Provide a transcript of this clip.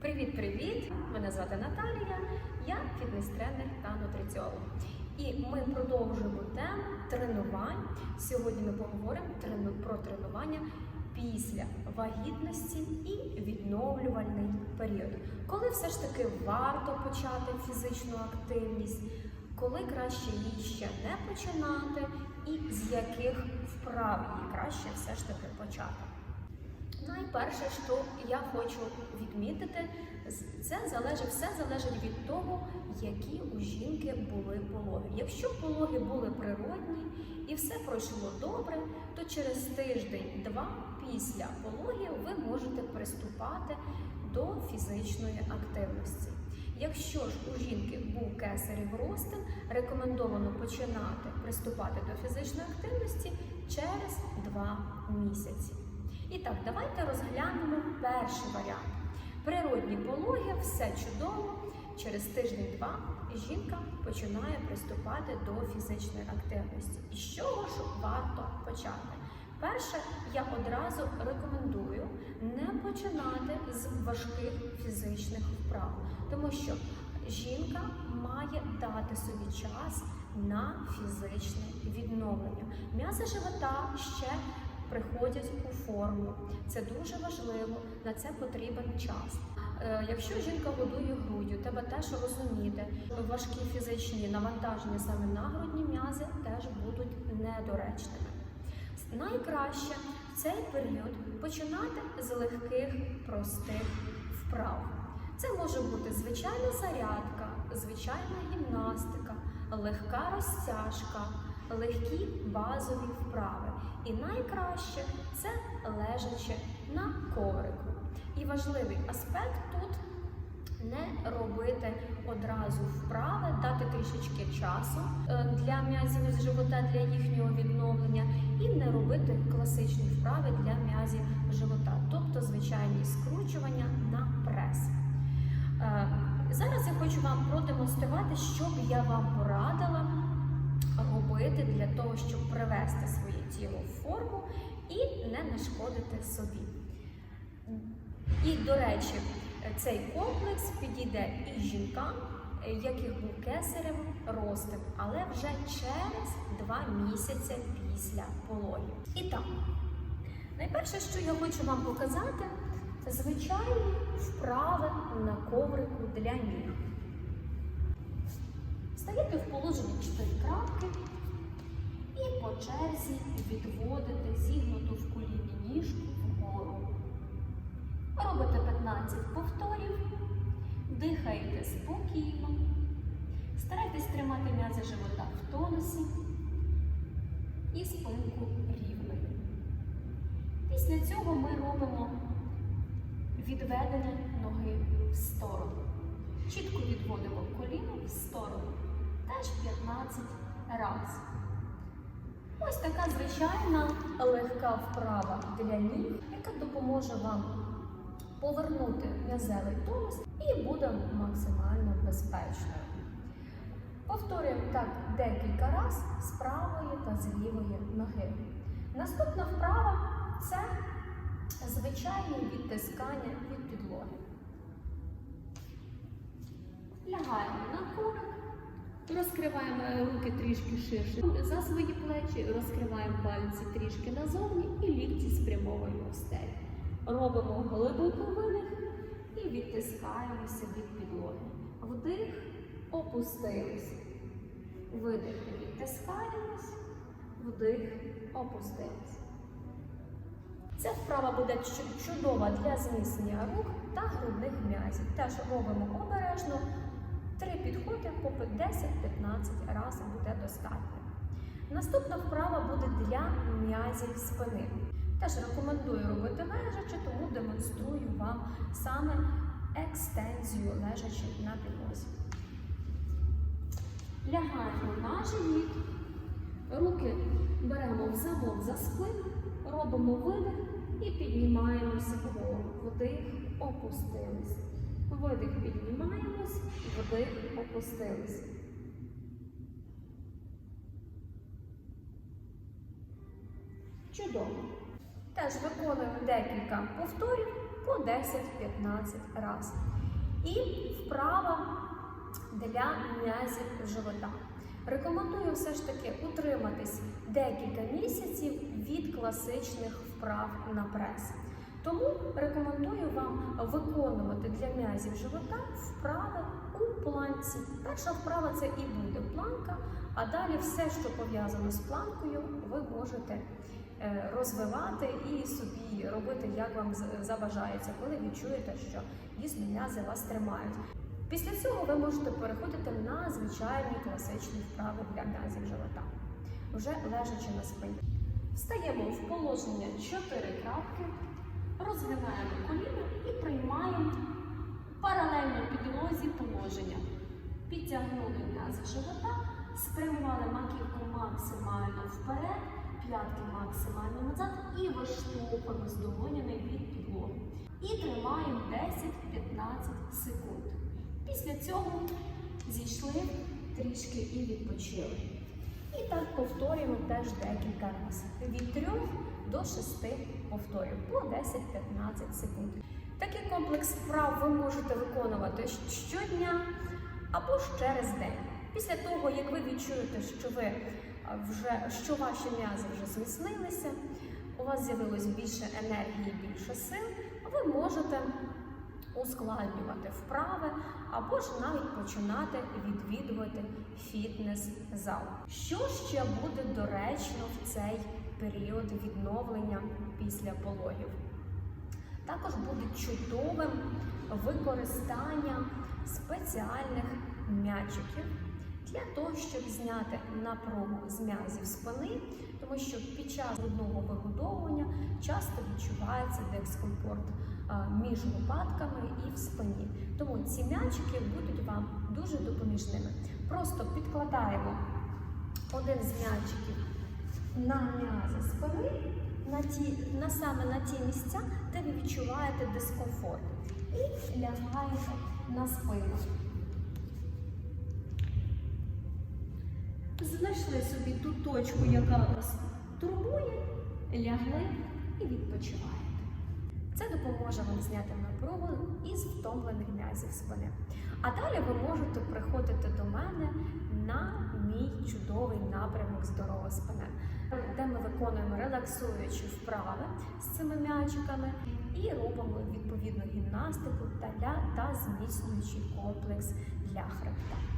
Привіт-привіт! Мене звати Наталія, я фітнес-тренер та нутриціолог. І ми продовжуємо тему тренувань. Сьогодні ми поговоримо про тренування після вагітності і відновлювальний період. Коли все ж таки варто почати фізичну активність, коли краще її ще не починати, і з яких вправ її краще все ж таки почати. Найперше, що я хочу відмітити, це залежить, все залежить від того, які у жінки були пологи. Якщо пологи були природні і все пройшло добре, то через тиждень-два після пологів ви можете приступати до фізичної активності. Якщо ж у жінки був кесарів розтин, рекомендовано починати приступати до фізичної активності через 2 місяці. І так, давайте розглянемо перший варіант. Природні пологи, все чудово. Через тиждень-два жінка починає приступати до фізичної активності. І з чого ж варто почати? Перше, я одразу рекомендую не починати з важких фізичних вправ, тому що жінка має дати собі час на фізичне відновлення. М'язи живота ще приходять у форму. Це дуже важливо, на це потрібен час. Е, Якщо жінка годує груддю, треба теж розуміти, що важкі фізичні навантаження саме на грудні м'язи теж будуть недоречними. Найкраще в цей період починати з легких, простих вправ. Це може бути звичайна зарядка, звичайна гімнастика, легка розтяжка, легкі базові вправи. І найкраще це лежачи на коврику. І важливий аспект тут не робити одразу вправи, дати трішечки часу е, для м'язів з живота для їхнього відновлення, і не робити класичні вправи для м'язів живота, тобто звичайні скручування на прес. Е, Зараз я хочу вам продемонструвати, що б я вам порадила робити для того, щоб привести своє тіло в форму і не нашкодити собі. І, до речі, цей комплекс підійде і жінкам, яких був кесаревим ростин, але вже через два місяці після пологів. І так, найперше, що я хочу вам показати, це звичайні вправи на коврику для ніг. Стаєте в положенні 4 крапки і по черзі відводите зігнуту в коліні ніжку вгору. Робите 15 повторів, дихайте спокійно, старайтесь тримати м'язи живота в тонусі і спинку рівною. Після цього ми робимо відведення ноги в сторону. Чітко відводимо коліно в сторону. Теж 15 разів. Ось така звичайна легка вправа для ніг, яка допоможе вам повернути м'язевий тонус і буде максимально безпечною. Повторюємо так декілька разів з правої та з лівої ноги. Наступна вправа це звичайне відтискання від підлоги. Лягаємо на коврик, розкриваємо руки трішки ширше за свої плечі, розкриваємо пальці трішки назовні і лікті спрямовані в стелі. Робимо глибокий видих і відтискаємося від підлоги. Вдих, опустились. Видих, відтискаємось, вдих, опустились. Ця вправа буде чудова для зміцнення рук та грудних м'язів. Теж робимо обережно. Три підходи по 10-15 разів буде достатньо. Наступна вправа буде для м'язів спини. Теж рекомендую робити лежачи, тому демонструю вам саме екстензію лежачи на підлозі. Лягаємо на живіт, руки беремо в замок за спину, робимо видих і піднімаємося вгору. Вдих, опустились. Видих піднімаємось, вдих, опустились. Чудово. Теж виконуємо декілька повторів по 10-15 разів. І вправа для м'язів живота. Рекомендую все ж таки утриматись декілька місяців від класичних вправ на прес. Тому рекомендую вам виконувати для м'язів живота вправи у планці. Перша вправа це і буде планка, а далі все, що пов'язано з планкою, ви можете е, розвивати і собі робити, як вам забажається, коли відчуєте, що дійсно м'язи вас тримають. Після цього ви можете переходити на звичайні класичні вправи для м'язів живота, вже лежачи на спині. Встаємо в положення 4 крапки, розгинаємо коліна і приймаємо паралельно підлозі положення. Підтягнули м'язи живота, спрямували маківку максимально вперед, п'ятки максимально назад і виштовхуємо з долонями від підлоги. І тримаємо 10-15 секунд. Після цього зійшли трішки і відпочили. І так повторюємо теж декілька разів. Від 3 до 6 повторів по 10-15 секунд. Такий комплекс вправ ви можете виконувати щодня або ж через день. Після того, як ви відчуєте, що ви вже що ваші м'язи вже зміцнилися, у вас з'явилось більше енергії, більше сил, ви можете ускладнювати вправи або ж навіть починати відвідувати фітнес-зал. Що ще буде доречно в цей період відновлення після пологів? Також буде чудовим використання спеціальних м'ячиків для того, щоб зняти напругу з м'язів спини, тому що під час грудного вигодовування часто відчувається дискомфорт між лопатками і в спині. Тому ці м'ячики будуть вам дуже допоміжними. Просто підкладаємо один з м'ячиків на м'язи спини, на ті, на саме на ті місця, де ви відчуваєте дискомфорт. І лягаєте на спину. Знайшли собі ту точку, яка вас турбує, лягли і відпочиваєте. Це допоможе вам зняти напругу із втомлених м'язів спини. А далі ви можете приходити до мене на мій чудовий напрямок здорова спина, де ми виконуємо релаксуючі вправи з цими м'ячиками і робимо відповідну гімнастику та, та зміцнюючий комплекс для хребта.